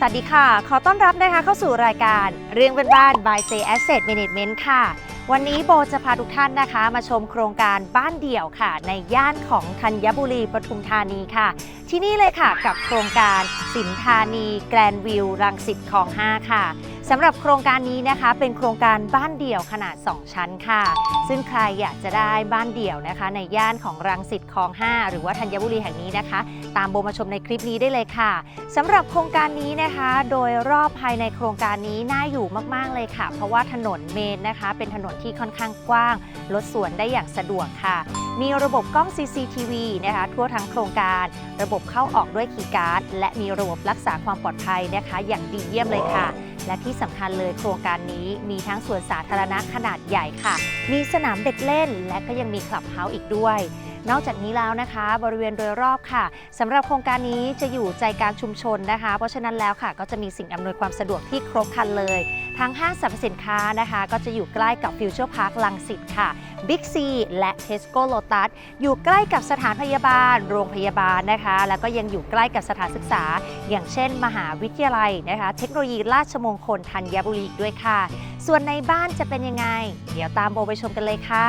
สวัสดีค่ะ ขอต้อนรับนะคะเข้าสู่รายการเรื่องเป็นบ้าน by J Asset Management ค่ะ วันนี้โบจะพาทุกท่านนะคะ มาชมโครงการบ้านเดี่ยวค่ะ ในย่านของธัญบุรีปทุมธานีค่ะ ที่นี่เลยค่ะกับโครงการสินธานีแกรนวิวรังสิตคลอง 5 ค่ะสำหรับโครงการนี้นะคะ เป็นโครงการบ้านเดี่ยวขนาด 2 ชั้นค่ะ ซึ่งใครอยากจะได้บ้านเดี่ยวนะคะ ในย่านของรังสิตคลอง 5 หรือว่าธัญบุรีแห่งนี้นะคะ ตามโบมาชมในคลิปนี้ได้เลยค่ะสำหรับโครงการนี้นะคะ โดยรอบภายในโครงการนี้น่าอยู่มากๆเลยค่ะ เพราะว่าถนนเมนนะคะ เป็นถนนที่ค่อนข้างกว้างรถสวนได้อย่างสะดวกค่ะ มีระบบกล้อง CCTV นะคะ ทั่วทั้งโครงการ ระบบเข้าออกด้วยคีย์การ์ด และมีระบบรักษาความปลอดภัยนะคะ อย่างดีเยี่ยมเลยค่ะและที่สำคัญเลยโครงการนี้มีทั้งสวนสาธารณะขนาดใหญ่ค่ะ มีสนามเด็กเล่นและก็ยังมีคลับเฮาส์อีกด้วย นอกจากนี้แล้วนะคะ บริเวณโดยรอบค่ะสำหรับโครงการนี้จะอยู่ใจกลางชุมชนนะคะ เพราะฉะนั้นแล้วค่ะ ก็จะมีสิ่งอำนวยความสะดวกที่ครบครันเลย ทั้งห้างสรรพสินค้านะคะ ก็จะอยู่ใกล้กับฟิวเจอร์พาร์คลังสิตค่ะ Big C และ Tesco Lotus อยู่ใกล้กับสถานพยาบาล โรงพยาบาลนะคะ แล้วก็ยังอยู่ใกล้กับสถานศึกษา อย่างเช่น มหาวิทยาลัยนะคะ เทคโนโลยีราชมงคลธัญบุรีด้วยค่ะ ส่วนในบ้านจะเป็นยังไง เดี๋ยวตามโบไปชมกันเลยค่ะ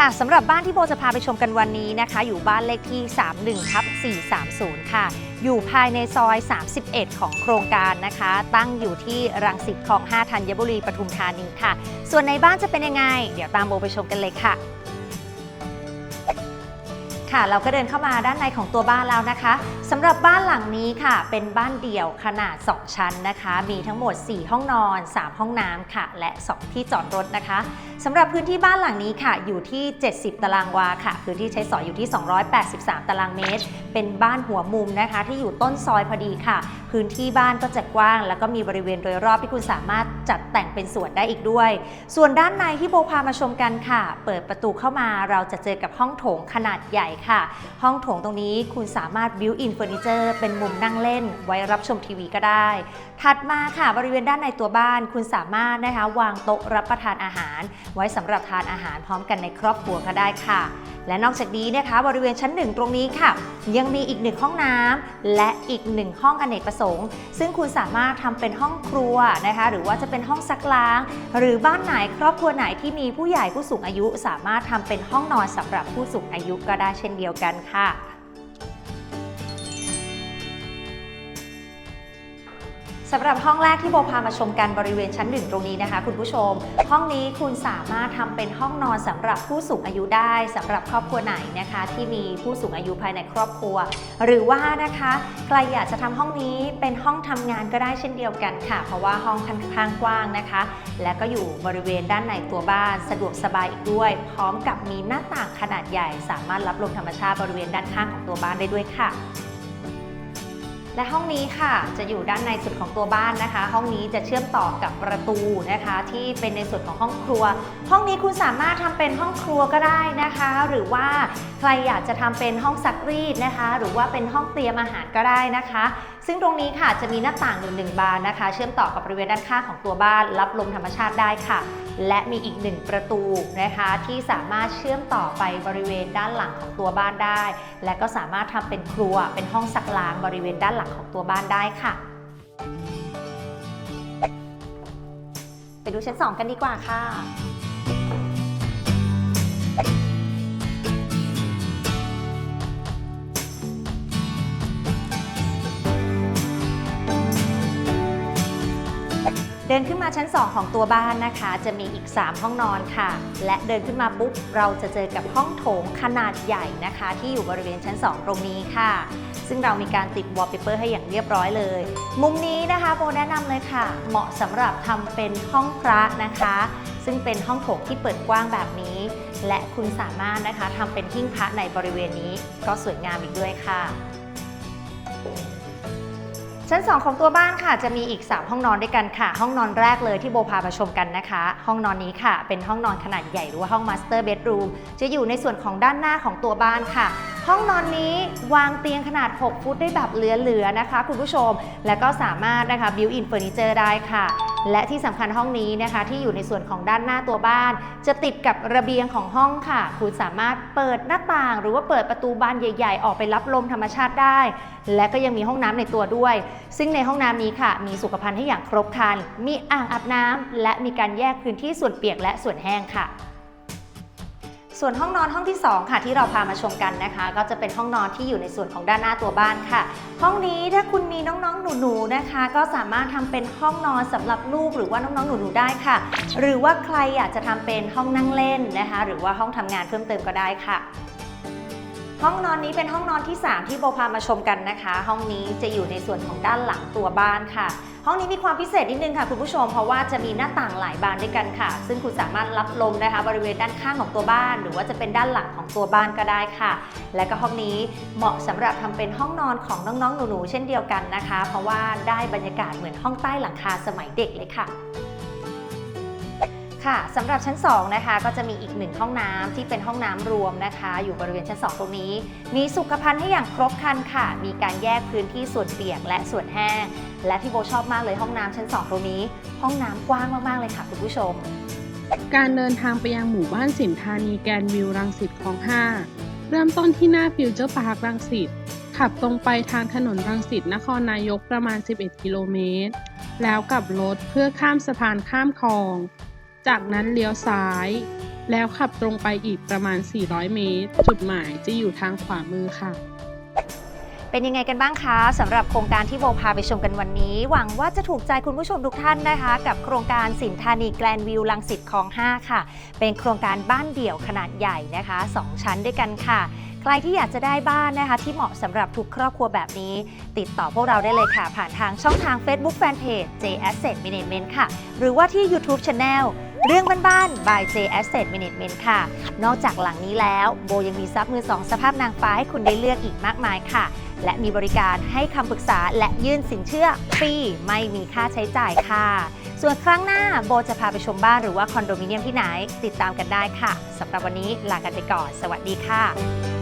ค่ะสำหรับบ้านที่โบจะพาไปชมกันวันนี้นะคะ อยู่บ้านเลขที่ 31ทับ430 ค่ะ อยู่ภายในซอย 31 ของโครงการนะคะ ตั้งอยู่ที่รังสิตคลอง 5 ธัญบุรีปทุมธานีค่ะ ส่วนในบ้านจะเป็นยังไง เดี๋ยวตามโบไปชมกันเลยค่ะ ค่ะ เราก็เดินเข้ามาด้านในของตัวบ้านแล้วนะคะสำหรับบ้านหลังนี้ค่ะ เป็นบ้านเดี่ยวขนาด 2 ชั้นนะคะ มีทั้งหมด 4 ห้องนอน 3 ห้องน้ำค่ะ และ 2 ที่จอดรถนะคะสำหรับพื้นที่บ้านหลังนี้ค่ะ อยู่ที่ 70 ตารางวาค่ะ พื้นที่ใช้สอยอยู่ที่ 283 ตารางเมตร เป็นบ้านหัวมุมนะคะ ที่อยู่ต้นซอยพอดีค่ะ พื้นที่บ้านก็จะกว้าง แล้วก็มีบริเวณโดยรอบที่คุณสามารถจัดแต่งเป็นสวนได้อีกด้วย ส่วนด้านในที่โบพามาชมกันค่ะ เปิดประตูเข้ามาเราจะเจอกับห้องโถงขนาดใหญ่ค่ะ ห้องโถงตรงนี้คุณสามารถ built in furniture เป็นมุมนั่งเล่น ไว้รับชมทีวีก็ได้ ถัดมาค่ะบริเวณด้านในตัวบ้าน คุณสามารถนะคะ วางโต๊ะรับประทานอาหาร ไว้สำหรับทานอาหารพร้อมกันในครอบครัวก็ได้ค่ะ และนอกจากนี้นะคะ บริเวณชั้นหนึ่งตรงนี้ค่ะ ยังมีอีกหนึ่งห้องน้ำและอีกหนึ่งห้องอเนกประสงค์ ซึ่งคุณสามารถทำเป็นห้องครัวนะคะ หรือว่าจะเป็นห้องซักล้าง หรือบ้านไหนครอบครัวไหนที่มีผู้ใหญ่ผู้สูงอายุ สามารถทำเป็นห้องนอนสำหรับผู้สูงอายุก็ได้เช่นเดียวกันค่ะ สำหรับห้องแรกที่โบพามาชมกันบริเวณชั้นหนึ่งตรงนี้นะคะ คุณผู้ชม ห้องนี้คุณสามารถทำเป็นห้องนอนสำหรับผู้สูงอายุได้สำหรับครอบครัวไหนนะคะ ที่มีผู้สูงอายุภายในครอบครัว หรือว่านะคะใครอยากจะทำห้องนี้เป็นห้องทำงานก็ได้เช่นเดียวกันค่ะ เพราะว่าห้องค่อนข้างกว้างนะคะ และก็อยู่บริเวณด้านในตัวบ้าน สะดวกสบายอีกด้วย พร้อมกับมีหน้าต่างขนาดใหญ่ สามารถรับลมธรรมชาติบริเวณด้านข้างของตัวบ้านได้ด้วยค่ะ และห้องนี้ค่ะจะอยู่ด้านในสุดของตัวบ้านนะคะ ห้องนี้จะเชื่อมต่อกับประตูนะคะ ที่เป็นในส่วนของห้องครัว ห้องนี้คุณสามารถทำเป็นห้องครัวก็ได้นะคะ หรือว่าใครอยากจะทำเป็นห้องซักรีดนะคะ หรือว่าเป็นห้องเตรียมอาหารก็ได้นะคะซึ่งตรงนี้ค่ะจะมีหน้าต่างอยู่หนึ่งบานนะคะ เชื่อมต่อกับบริเวณด้านข้างของตัวบ้าน รับลมธรรมชาติได้ค่ะ และมีอีกหนึ่งประตูนะคะที่สามารถเชื่อมต่อไปบริเวณด้านหลังของตัวบ้านได้ และก็สามารถทำเป็นครัวเป็นห้องซักล้างบริเวณด้านหลังของตัวบ้านได้ค่ะไปดูชั้น 2 กันดีกว่าค่ะ เดินขึ้นมาชั้น 2 ของตัวบ้านนะคะ จะมีอีก 3 ห้องนอนค่ะ และเดินขึ้นมาปุ๊บ เราจะเจอกับห้องโถงขนาดใหญ่นะคะ ที่อยู่บริเวณชั้น 2 ตรงนี้ค่ะ ซึ่งเรามีการติดวอลเปเปอร์ให้อย่างเรียบร้อยเลย มุมนี้นะคะโบแนะนำเลยค่ะ เหมาะสำหรับทำเป็นห้องพระนะคะ ซึ่งเป็นห้องโถงที่เปิดกว้างแบบนี้ และคุณสามารถนะคะทำเป็นหิ้งพระในบริเวณนี้ก็สวยงามอีกด้วยค่ะ ชั้น 2 ของตัวบ้านค่ะ จะมีอีก 3 ห้องนอนด้วยกันค่ะ ห้องนอนแรกเลยที่โบพามาชมกันนะคะ ห้องนอนนี้ค่ะ เป็นห้องนอนขนาดใหญ่หรือว่าห้องมาสเตอร์เบดรูมจะอยู่ในส่วนของด้านหน้าของตัวบ้านค่ะ ห้องนอนนี้วางเตียงขนาด 6 ฟุตได้แบบเหลือๆนะคะ คุณผู้ชม และก็สามารถนะคะบิวอินเฟอร์นิเจอร์ได้ค่ะ และที่สำคัญห้องนี้นะคะที่อยู่ในส่วนของด้านหน้าตัวบ้าน จะติดกับระเบียงของห้องค่ะ คุณสามารถเปิดหน้าต่าง หรือว่าเปิดประตูบานใหญ่ ๆ ออกไปรับลมธรรมชาติได้ และก็ยังมีห้องน้ำในตัวด้วย ซึ่งในห้องน้ำนี้ค่ะ มีสุขภัณฑ์ให้อย่างครบครัน มีอ่างอาบน้ำและมีการแยกพื้นที่ส่วนเปียกและส่วนแห้งค่ะ ส่วนห้องนอนห้องที่ 2 ค่ะที่เราพามาชมกันนะคะ ก็จะเป็นห้องนอนที่อยู่ในส่วนของด้านหน้าตัวบ้านค่ะ ห้องนี้ถ้าคุณมีน้องๆหนูๆนะคะ ก็สามารถทำเป็นห้องนอนสำหรับลูกหรือว่าน้องๆหนูๆได้ค่ะ หรือว่าใครอยากจะทำเป็นห้องนั่งเล่นนะคะ หรือว่าห้องทำงานเพิ่มเติมก็ได้ค่ะ ห้องนอนนี้เป็นห้องนอนที่ 3 ที่โบพามาชมกันนะคะ ห้องนี้จะอยู่ในส่วนของด้านหลังตัวบ้านค่ะ ห้องนี้มีความพิเศษนิดนึงค่ะคุณผู้ชม เพราะว่าจะมีหน้าต่างหลายบานด้วยกันค่ะ ซึ่งคุณสามารถรับลมนะคะ บริเวณด้านข้างของตัวบ้าน หรือว่าจะเป็นด้านหลังของตัวบ้านก็ได้ค่ะ และก็ห้องนี้เหมาะสำหรับทำเป็นห้องนอนของน้องๆหนูๆเช่นเดียวกันนะคะ เพราะว่าได้บรรยากาศเหมือนห้องใต้หลังคาสมัยเด็กเลยค่ะ ค่ะสำหรับชั้น 2 นะคะ ก็จะมีอีกหนึ่งห้องน้ำที่เป็นห้องน้ำรวมนะคะ อยู่บริเวณชั้น 2 ตรงนี้ มีสุขภัณฑ์ให้อย่างครบครันค่ะ มีการแยกพื้นที่ส่วนเปียกและส่วนแห้ง และที่โบชอบมากเลยห้องน้ำชั้น 2 ตรงนี้ ห้องน้ำกว้างมาก ๆ เลยค่ะคุณผู้ชม การเดินทางไปยังหมู่บ้านสินธานีแกนวิวรังสิตคลอง 5 เริ่มต้นที่หน้าฟิวเจอร์พาร์ครังสิตขับตรงไปทางถนนรังสิตนครนายกประมาณ 11 กิโลเมตร แล้วกลับรถเพื่อข้ามสะพานข้ามคลอง จากนั้นเลี้ยวซ้าย แล้วขับตรงไปอีกประมาณ 400 เมตร จุดหมายจะอยู่ทางขวามือค่ะ เป็นยังไงกันบ้างคะสำหรับโครงการที่โบพาไปชมกันวันนี้ หวังว่าจะถูกใจคุณผู้ชมทุกท่านนะคะ กับโครงการสินธานีแกลนวิวลังสิตคลอง 5 ค่ะ เป็นโครงการบ้านเดี่ยวขนาดใหญ่นะคะ 2 ชั้นด้วยกันค่ะใครที่อยากจะได้บ้านนะคะ ที่เหมาะสำหรับทุกครอบครัวแบบนี้ ติดต่อพวกเราได้เลยค่ะ ผ่านทางช่องทาง Facebook Fanpage J Asset Management ค่ะ หรือว่าที่ YouTube Channel เรื่องบ้านๆ by J Asset Management ค่ะ นอกจากหลังนี้แล้ว โบยังมีซับมือสองสภาพนางฟ้าให้คุณได้เลือกอีกมากมายค่ะ และมีบริการให้คำปรึกษาและยื่นสินเชื่อฟรีไม่มีค่าใช้จ่ายค่ะ ส่วนครั้งหน้าโบจะพาไปชมบ้านหรือว่าคอนโดมิเนียมที่ไหน ติดตามกันได้ค่ะสำหรับวันนี้ลากันไปก่อน สวัสดีค่ะ